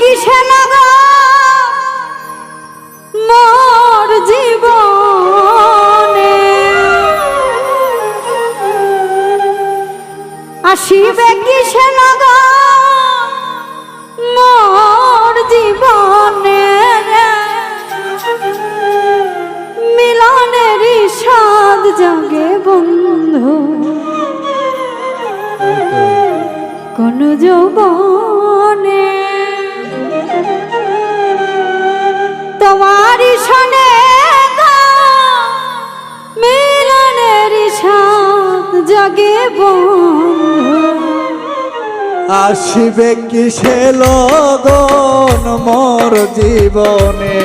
কিসে লাগা মোর জীবনে আসিবে কিসে লাগা মোর জীবনে মিলনের স্বাদ জাগে বন্ধু। কোন যৌবনে আসিবে কিসে লগন মোর জীবনে?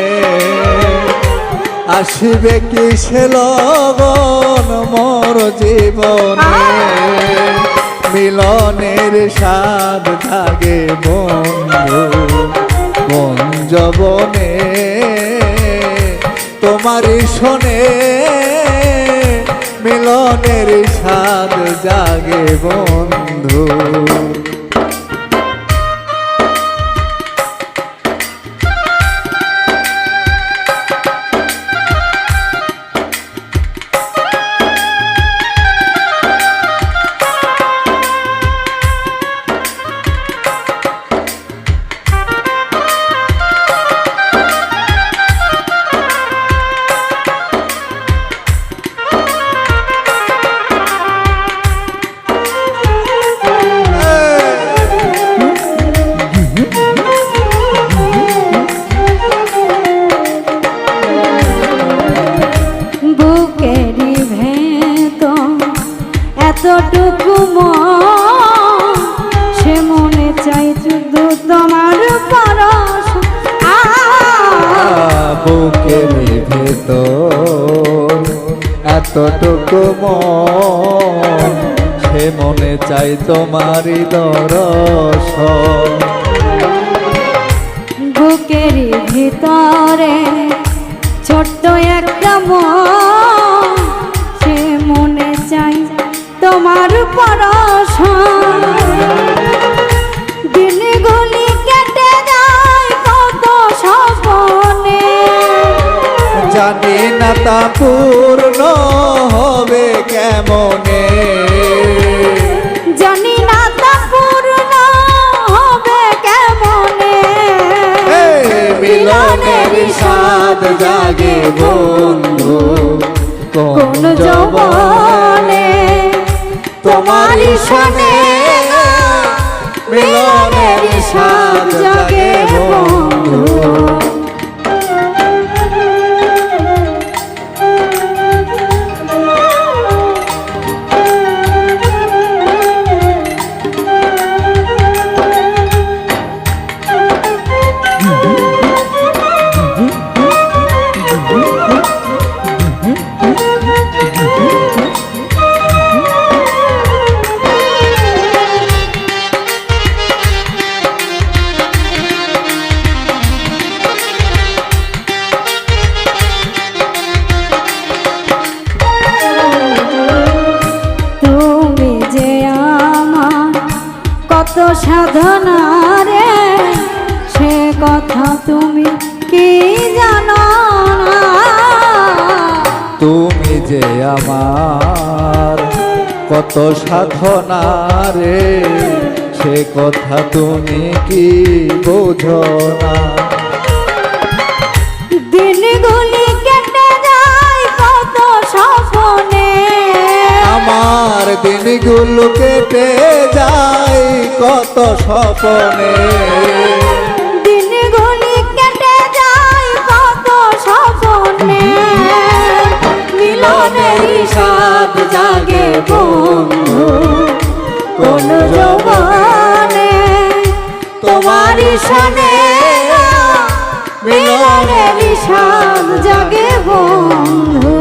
আসিবে কিসে লগন মোর জীবনে? মিলনের স্বাদ থাকে বন্ধু মন জবনে তোমারই শোনে মিলনের স্বাদ জাগে বন্ধু। তোমার পরশ। আ বুকের ভেতর এতটুকু মন সে মনে চাই তোমারই দর্শন। বুকের ভিতরে ছোট্ট একটা মন সে মনে চাই তোমার পরশন তা পূর্ণ হবে কেমনে? জানি না তা পূর্ণ হবে কেমনে। মিলনের স্বাদ জাগে বন্ধু কোন যৌবনে। তোমারই শোনে মিলনের স্বাদ জাগে বন্ধু। সাধনা রে সে কথা তুমি কি জানো তুমি যে আমার কত সাধনা রে সে কথা তুমি কি বোঝো না? দিনগুলো কেটে যায় কত স্বপনে। দিনগুলি কেটে যায় কত স্বপ্নে। কোন জাগে বন্ধু।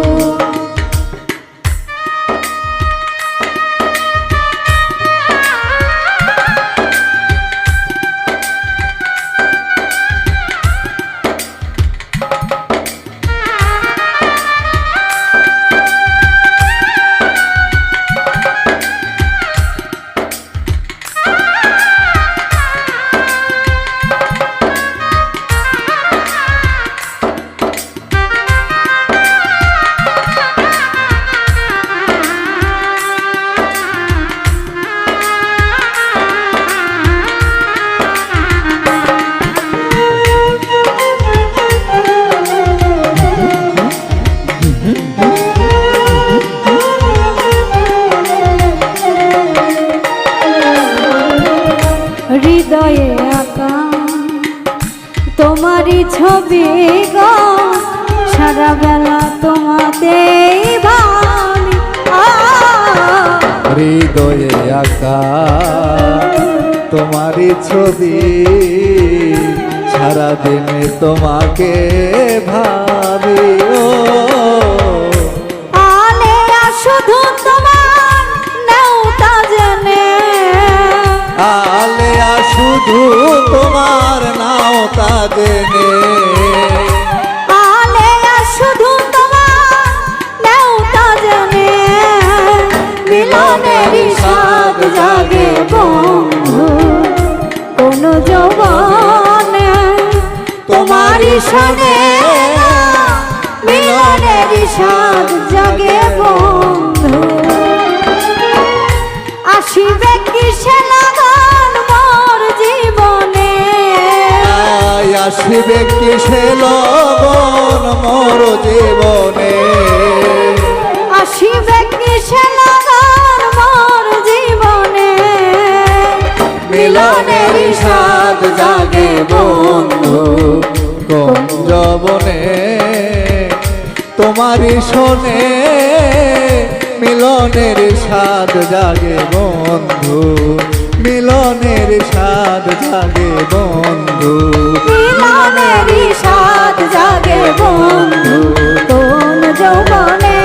তোমারই ছবি গো। সারা বেলা তোমাতে হৃদয়ে আঁকা তোমারই ছবি সারাদিনে তোমাকে ভাবি সনে মিলনেরই স্বাদ জাগে বন্ধু। আসিবে কিসে লাগান মোর জীবনে? আসিবে কিসে লবণ মোর জীবনে? আসিবে কিসে লাগান মোর জীবনে? মিলনের জাগে বন্ধু। কোন জবনে তোমারি শোনে, মিলনের স্বাদ জাগে বন্ধু, মিলনের স্বাদ জাগে বন্ধু, মিলনের স্বাদ জাগে বন্ধু তোম জবনে